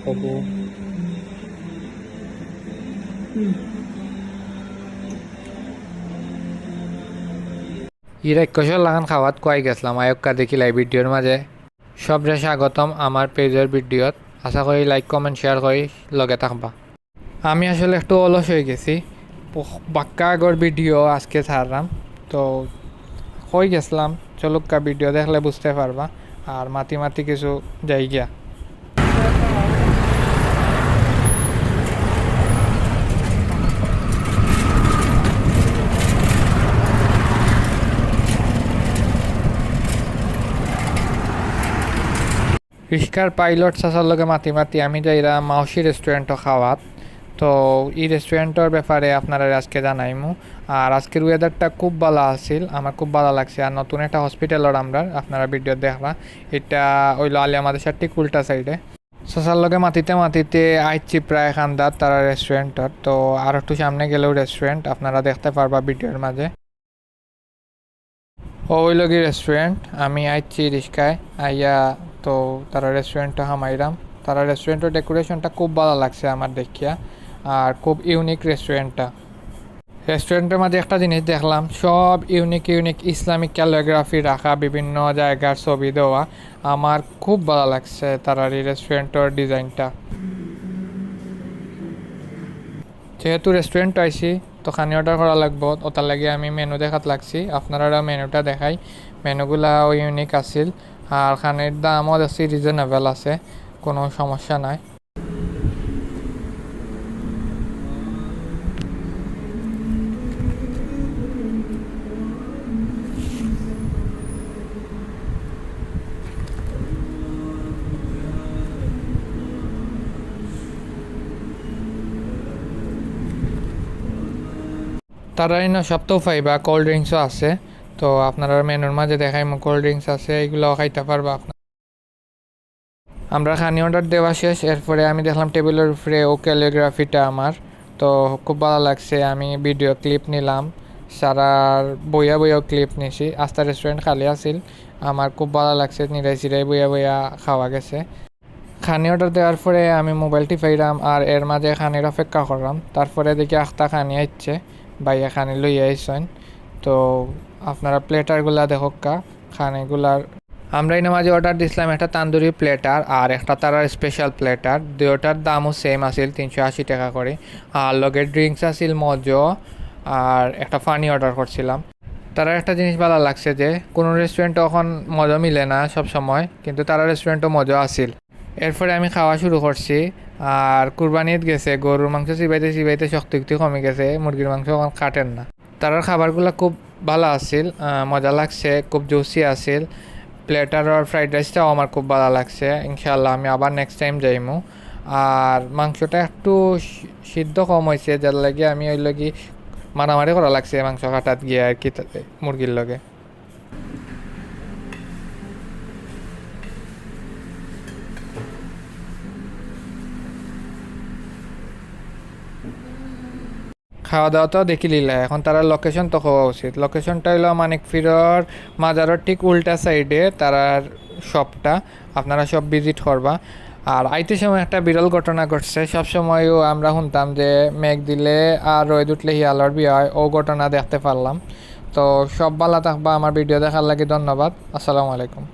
বাবু ইরা কৌশল লাগান খাওয়াত কয়াই গেছিলাম আয়ক্কা দেখিলাই ভিডিওর মাঝে সবরে স্বাগতম আমার পেজের ভিডিওত আশা করি লাইক কমেন্ট শেয়ার করে লগে থাকবা আমি আসলে একটু অলস হয়ে গেছি বাক্কা আগর ভিডিও আজকে ছাড়লাম তো কই গেছিলাম চলুক্কা ভিডিও দেখলে বুঝতে পারবা আর মাতি মাতি কিছু যাই গিয়া রিস্কার পাইলট চাচার লগে মাতি মাতি আমি যাইরা মাউসি রেস্টুরেন্টও খাওয়াত তো এই রেস্টুরেন্টের ব্যাপারে আপনারা আজকে জানাইমু আর আজকের ওয়েদারটা খুব ভালো আছিল আমার খুব ভালো লাগছে। আর নতুন একটা হসপিটালর আমরা আপনারা ভিডিও দেখবা। এটা ওইলো আলি আমাদের ঠিক উল্টা সাইডে চাচার লগে মাতিতে মাতিতে আইছি প্রায় খান্দার তারা রেস্টুরেন্টত তো আর একটু সামনে গেলেও রেস্টুরেন্ট আপনারা দেখতে পারবা ভিডিওর মাঝে ওই লগি রেস্টুরেন্ট আমি আইছি রিস্কায় আইয়া তো তারা রেস্টুরেন্টটা হামাইরাম। তারা রেস্টুরেন্টের ডেকোরেশনটা খুব ভালো লাগছে আমার দেখিয়া। আর খুব ইউনিক রেস্টুরেন্টটা রেস্টুরেন্টের মাঝে একটা জিনিস দেখলাম, সব ইউনিক ইউনিক ইসলামিক ক্যালিওগ্রাফি রাখা, বিভিন্ন জায়গার ছবি দেওয়া। আমার খুব ভালো লাগছে তারার এই রেস্টুরেন্টের ডিজাইনটা যেহেতু রেস্টুরেন্ট আইছি তো খানি অর্ডার করা লাগবো। ওটার লাগে আমি মেনু দেখাত লাগছি। আপনারা মেনুটা দেখাই। মেনুগুলা ইউনিক আছিল। আর খানের দামও দেখছি রিজনেবল আছে, কোনো সমস্যা নাই। তারা না সপ্তাহ ফাইবা কোল্ড ড্রিঙ্কসও আছে। তো আপনারা মেনুর মাঝে দেখাই কোল্ড ড্রিঙ্কস আছে, এগুলোও খাইতে পারবা আপনার আমরা খানি অর্ডার দেওয়া শেষ, এরপরে আমি দেখলাম টেবিলের উপরে ও ক্যালিওগ্রাফিটা আমার, তো খুব ভালো লাগছে, আমি ভিডিও ক্লিপ নিলাম। সারার বইয়া বইয়াও ক্লিপ নিছি, আস্তা রেস্টুরেন্ট খালি আছিল, আমার খুব ভালো লাগছে, নিরাই চিরাই বইয়া বইয়া খাওয়া গেছে। খানি অর্ডার দেওয়ার পরে আমি মোবাইলটি পাইলাম আর এর মাঝে খানির অপেক্ষা করলাম, তারপরে দেখি আখতা খানি আসছে বাইয়া খানি লই আইসেন। তো আপনারা প্লেটারগুলা দেখোকা খানিগুলার। আমরা এই মাঝে অর্ডার দিছিলাম একটা তান্দুরি প্লেটার আর একটা তারার স্পেশাল প্লেটার দুয়োটার দামও সেম আছিল, তিনশো আশি টাকা করে। আর লগে ড্রিঙ্কস আছিল, মজো আর একটা ফানি অর্ডার করছিলাম। তারা একটা জিনিস ভালো লাগছে যে, কোনো রেস্টুরেন্টে এখন মজা মিলে না সব সময়, কিন্তু তারা রেস্টুরেন্টও মজা আছিল। এরপরে আমি খাওয়া শুরু করছি, আর কুরবানিত গেছে, গরুর মাংস চিবাইতে চিবাইতে শক্তি কমে গেছে, মুরগির মাংস এখন কাটেন না। তারার খাবারগুলো খুব ভালো আছিল মজা লাগছে, খুব জুসি আছিল। প্লেটার আর ফ্রাইড রাইসটাও আমার খুব ভালো লাগছে ইনশাল্লাহ আমি আবার নেক্সট টাইম যাইমু। আর মাংসটা একটু সিদ্ধ কম হয়েছে যার লাগে আমি ওই লগে মারামারি করা লাগছে মাংস কাটাত গিয়ে আর কি মুরগির লগে। খাওয়া দাওয়া তো দেখি লিলা এখন তারা লোকেশন তো হওয়া উচিত। লোকেশনটা হলো মানিক ফিরর মাজারের ঠিক উল্টা সাইডে তারার শপটা আপনারা সব ভিজিট করবা। আর আইতে সময় একটা বিরল ঘটনা ঘটছে সবসময়ও আমরা শুনতাম যে মেঘ দিলে আর রোদ উঠলে হিয়ালর বিয়ে হয়, ও ঘটনা দেখতে পারলাম। তো সব ভালো থাকবা, আমার ভিডিও দেখার লাগে ধন্যবাদ। আসসালামু আলাইকুম।